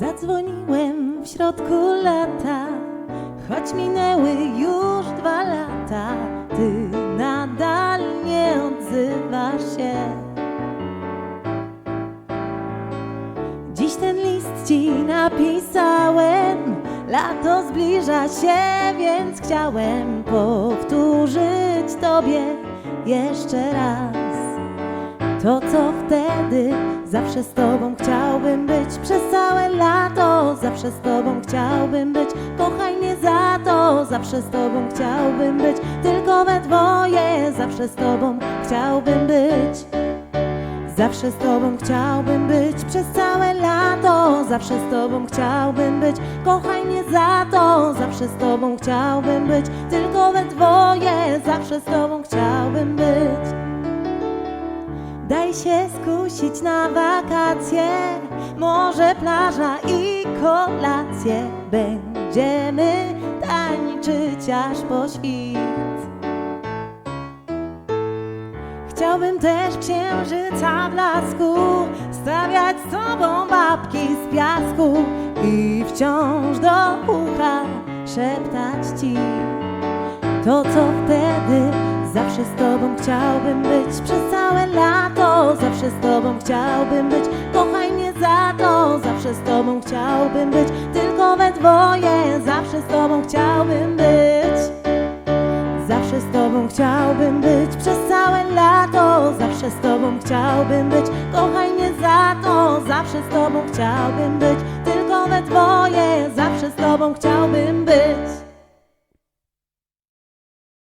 Zadzwoniłem w środku lata, choć minęły już dwa lata, ty nadal nie odzywasz się. Dziś ten list ci napisałem, lato zbliża się, więc chciałem powtórzyć tobie jeszcze raz. To co wtedy, zawsze z tobą chciałbym zawsze z tobą chciałbym być. Kochaj mnie za to, zawsze z tobą chciałbym być. Tylko we dwoje, zawsze z tobą chciałbym być. Zawsze z tobą chciałbym być. Przez całe lato. Zawsze z tobą chciałbym być. Kochaj mnie za to. Zawsze z tobą chciałbym być. Tylko we dwoje. Zawsze z tobą chciałbym być Daj się skusić na wakacje, może plaża i kolacje. Będziemy tańczyć aż po świt. Chciałbym też księżyca blasku, stawiać z tobą babki z piasku i wciąż do ucha szeptać ci. To co wtedy, zawsze z tobą chciałbym być Przez zawsze z tobą chciałbym być. Kochaj mnie za to, zawsze z tobą chciałbym być. Tylko we dwoje, zawsze z tobą chciałbym być. Zawsze z tobą chciałbym być. Przez całe lato, zawsze z tobą chciałbym być. Kochaj mnie za to, zawsze z tobą chciałbym być. Tylko we dwoje, zawsze z tobą chciałbym